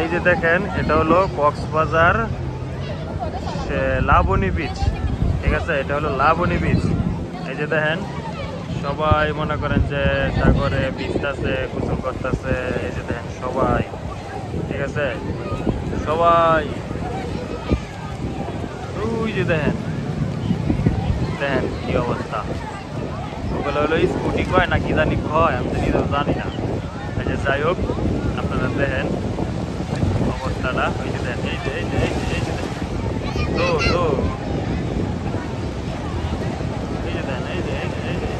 এই যে দেখেন, এটা হলো কক্সবাজার লাবণী বিচ ঠিক আছে? এটা হলো লাবণী বিচ এই যে দেখেন, সবাই মনে করেন যে সাগরে ভিজতেছে গোসল করতেছে, এই যে দেখেন, সবাই, ঠিক আছে? সবাই। ওই যে দেখেন দেখেন কি অবস্থা। ওগুলো হলো স্কুটি কয় না কি জানি কয়, আমি তো জানি না। এই যে যাই হোক আপনারা দেখেন অবস্থাটা ওই যে দেখেন এই যে এই যে এই যে এই যে। তো তো এই যে দেখেন এই যে এই যে এই যে।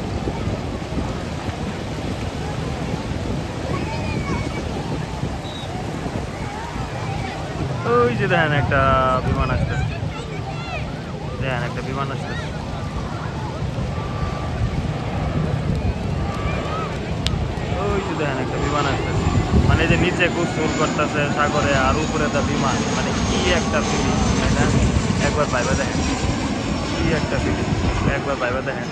ওই যে একটা বিমান আসতেছে। একটা বিমান আসতেছে ওই যে দেখেন একটা বিমান আসতেছে মানে এই যে নিচে গোসল করতেছে সাগরে আর উপরে একটা বিমান মানে কি একটা ফিলিং তাই না? একবার পাইবে দেখেন। কি একটা ফিলিং একবার পাইবে দেখেন।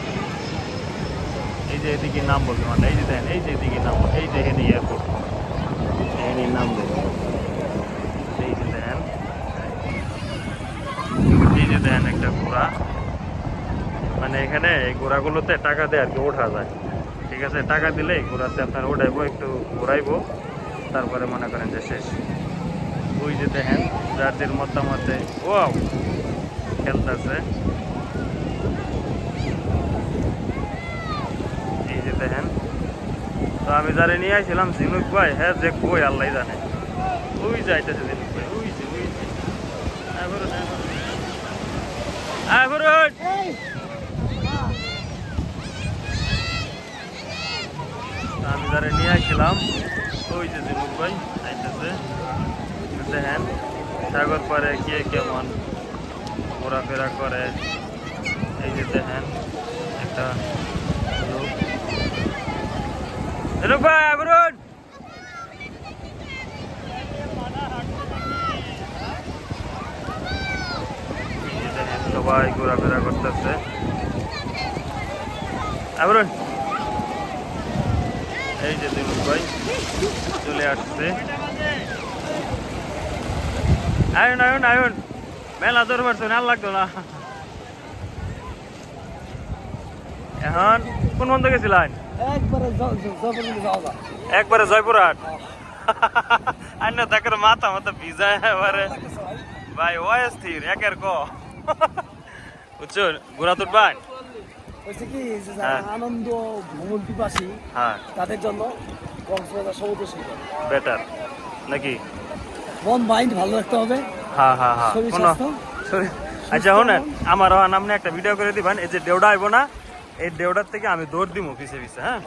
এই যে এদিকে নামবো মানে এই যে দেখেন এই যে এদিকে নামবো এই যে হেনি এয়ারপোর্ট এখানে নামবো। এই যে দেখেন। এই যে দেখেন একটা ঘোড়া। মানে এখানে এই ঘোড়াগুলোতে টাকা দিয়ে আর কি ওঠা যায়। ঠিক আছে? টাকা দিলে ঘোড়াতে আপনার ওঠাইবো একটু ঘোরাইবো। তারপরে মনে করেন যে শেষ। ওই যে দেখেন যাদের মতামতে ও খেলতেছে। এই যে দেখেন, তো আমি যারে নিয়ে আসছিলাম ঝিনুক ভাই হ্যাঁ যে কই আল্লাহ জানে। ওই যাইতেছে ঝিনুক ভাই, ওই যে ওই যে। আমি যারা নিয়ে আসছিলাম ওই সাগর পরে কে কেমন? ঘোরাফেরা করে। এই যে দেখেন, একটা ভাই আবরুন সবাই ঘোরাফেরা করতেছে। আবরুন এই যে দিনুক ভাই চলে আসছে। আয়ুন আয়ুন আয়ুন। মেলা তোর পারছ না লাগতো না। এখন কোন বন্ধ গেছিলেন একবারে জ- জ- জবরদস্তি যাওয়া যায়। একবারে জয়পুরহাট। মাথা মাথা ভিজায় এবারে। ভাই। অস্থির একের ক। বুঝছ ঘোরা তুলবান হয়েছে কি হ্যাঁ। আনন্দ ভ্রমণ পিপাসী হ্যাঁ। তাদের জন্য কক্সবাজার সমুদ্র সৈকত। বেটার নাকি? মন মাইন্ড ভালো রাখতে হবে। হ্যাঁ হ্যাঁ হ্যাঁ। আচ্ছা শোনেন। আমার নামনে একটা ভিডিও করে দিবেন। এই যে দেউডা আইব না এই দেওডার থেকে আমি দৌড় দিব পিছে পিছে হ্যাঁ.